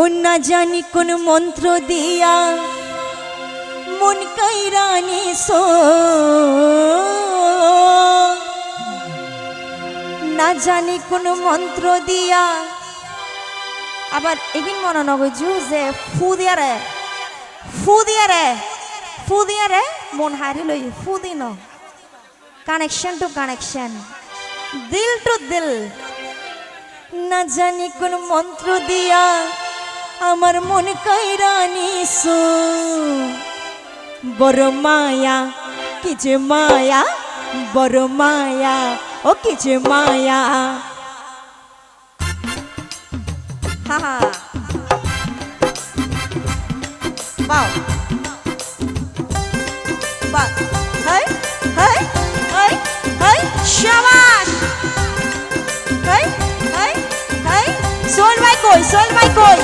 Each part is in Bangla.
ও না জানি কোন মন্ত্র দিয়া মন কাইরানি সো না জানি কোন মন্ত্র দিয়া। আবার এগিন মনে নগজু যে ফু দিয়া রে, ফু দিয়া রে, ফু দিয়া রে, মন হারি লই ফু দিন। কানেকশন টু কানেকশন, দিল টু দিল। না জানি কোন মন্ত্র দিয়া আমার মন কাইরানি সো বড় মায়া, কি যে মায়া, বড় মায়া, ও কি যে মায়া। হা হা। বাও বাহ। হাই হাই হাই হাই ভাই কই সোল ভাই কই?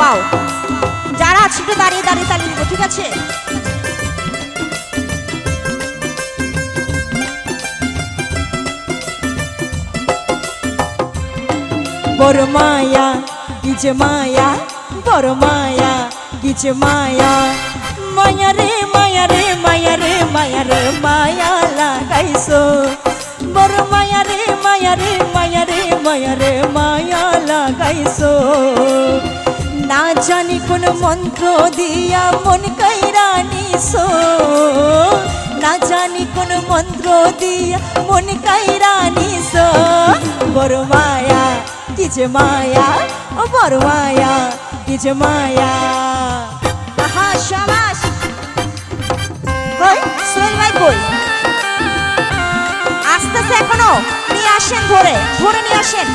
ওয়াও যারা একটু দাঁড়িয়ে দাঁড়িয়ে তালি দিব ঠিক আছে? বড় মায়া যে মায়া, বড় মায়া যে মায়া। মায়া রে মায়া রে মায়া রে মায়া রে, মায়া লাগাইছো। বড় মায়া রে মায়া রে মায়া রে মায়া রে, মায়া লাগাইছো। না জানি কোন মন্ত্র দিয়া মন কাইরা নিছো। না জানি কোন মন্ত্র দিয়া মন কাইরা নিছো। বড় মায়া, কি যে মায়া, ও বড় মায়া, কি যে মায়া। আহা কই সোহেল ভাই কই? আসতেছে এখনও? নিয়ে আসেন, ধরে ধরে নিয়ে আসেন।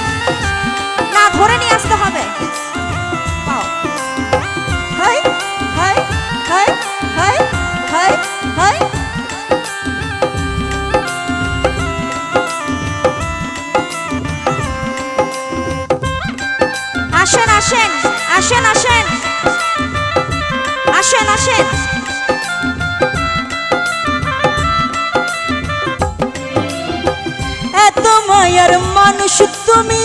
না, ধরে নিয়ে আসতে হবে। আসেন আসেন আসেন আসেন। আসেন আসেন। এত মায়ার মানুষ তুমি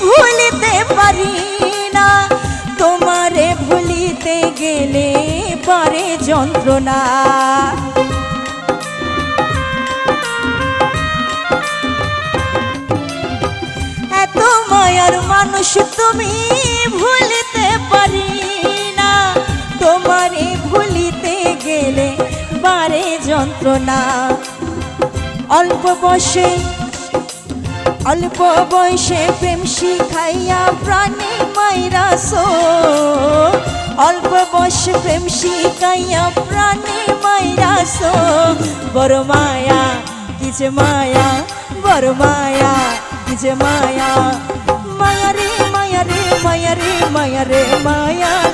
ভুলিতে পারি না। তোমারে ভুলিতে গেলে পারে যন্ত্রণা। মায়ার মানুষ তুমি ভুলিতে পারি না। তোমারে ভুলিতে গেলে বারে যন্ত্রণা। অল্প বয়সে অল্প বয়সে প্রেম শিখাইয়া প্রাণী মাইরাসো অল্প বয়সে প্রেম শিখাইয়া প্রাণী মাইরাসো বড় মায়া, কি যে মায়া, বড় মায়া, কি যে মায়া মায়া। রে মায়া।